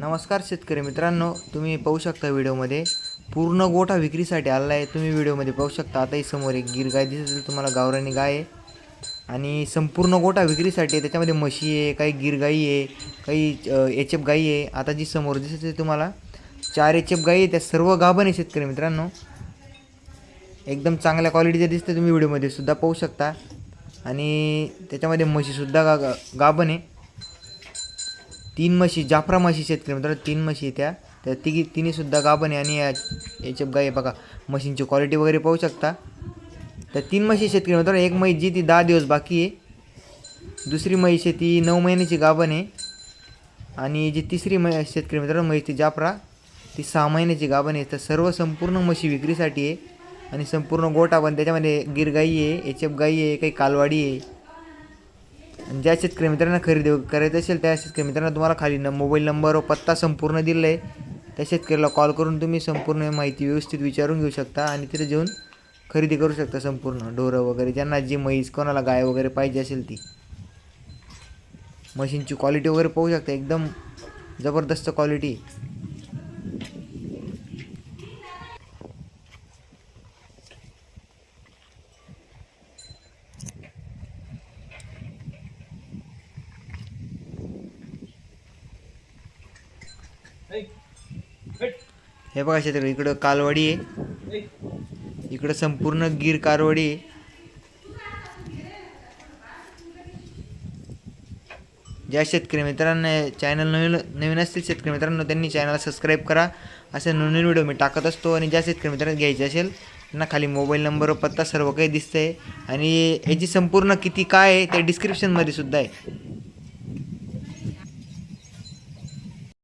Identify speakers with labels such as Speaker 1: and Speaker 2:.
Speaker 1: नमस्कार शेतकरी मित्रांनो तुम्ही पाहू शकता व्हिडिओमध्ये. पूर्ण गोठा विक्रीसाठी आला आहे. तुम्ही व्हिडिओमध्ये पाहू शकता आताही समोर एक गिर गाय दिसत तुम्हाला गावरानी गाय आहे. आणि संपूर्ण गोठा विक्रीसाठी आहे. त्याच्यामध्ये म्हशी आहे काही गिर गाई आहे काही एच एफ गाई आहे. आता जी समोर दिसत आहे तुम्हाला चार एच एफ गाई आहे त्या सर्व गाभण आहे शेतकरी मित्रांनो. एकदम चांगल्या क्वालिटीचे दिसते. तुम्ही व्हिडिओमध्ये सुद्धा पाहू शकता. आणि त्याच्यामध्ये म्हशीसुद्धा गा गाभण आहे. तीन म्हशी जाफरा म्हशी शेतकरी मित्रांनो तीन म्हशी त्या. त्या तिघी तिन्हीसुद्धा गाभण आहे आणि या याच्या गाय आहे बघा. म्हशींची क्वालिटी वगैरे पाहू शकता. त्या तीन म्हशी शेतकरी मित्रांनो. एक म्हैस जी ती दहा दिवस बाकी आहे. दुसरी म्हैस आहे ती नऊ महिन्याची गाभण आहे. आणि जी तिसरी मै शेतकरी मित्रांनो म्हैस ती जाफरा ती सहा महिन्याची गाभण आहे. तर सर्व संपूर्ण म्हशी विक्रीसाठी आहे. आणि संपूर्ण गोठा पण त्याच्यामध्ये गिरगाई आहे एच एफ गाई आहे काही कालवाडी आहे. ज्या शेतकरी मित्रांना खरेदी करायचं असेल त्या शेतकरी मित्रांना तुम्हाला खाली न मोबाईल नंबर व पत्ता संपूर्ण दिला आहे. त्या शेतकऱ्याला कॉल करून तुम्ही संपूर्ण माहिती व्यवस्थित विचारून घेऊ शकता आणि तिथे जाऊन खरेदी करू शकता संपूर्ण. ढोरं वगैरे ज्यांना जी म्हैस कोणाला गाय वगैरे पाहिजे असेल ती. मशीनची क्वालिटी वगैरे पाहू शकता. एकदम जबरदस्त क्वालिटी हे बघा शेतकरी इकडं कालवाडी आहे. इकडं संपूर्ण गिर कारवाडी आहे. ज्या शेतकरी मित्रांना चॅनल नवीन नवीन असतील शेतकरी मित्रांनो त्यांनी चॅनलला सबस्क्राईब करा. असे नवीन व्हिडिओ मी टाकत असतो आणि ज्या शेतकरी मित्रांना घ्यायचे असेल त्यांना खाली मोबाईल नंबर पत्ता सर्व काही दिसतंय. आणि याची संपूर्ण किती काय आहे ते डिस्क्रिप्शनमध्ये सुद्धा आहे.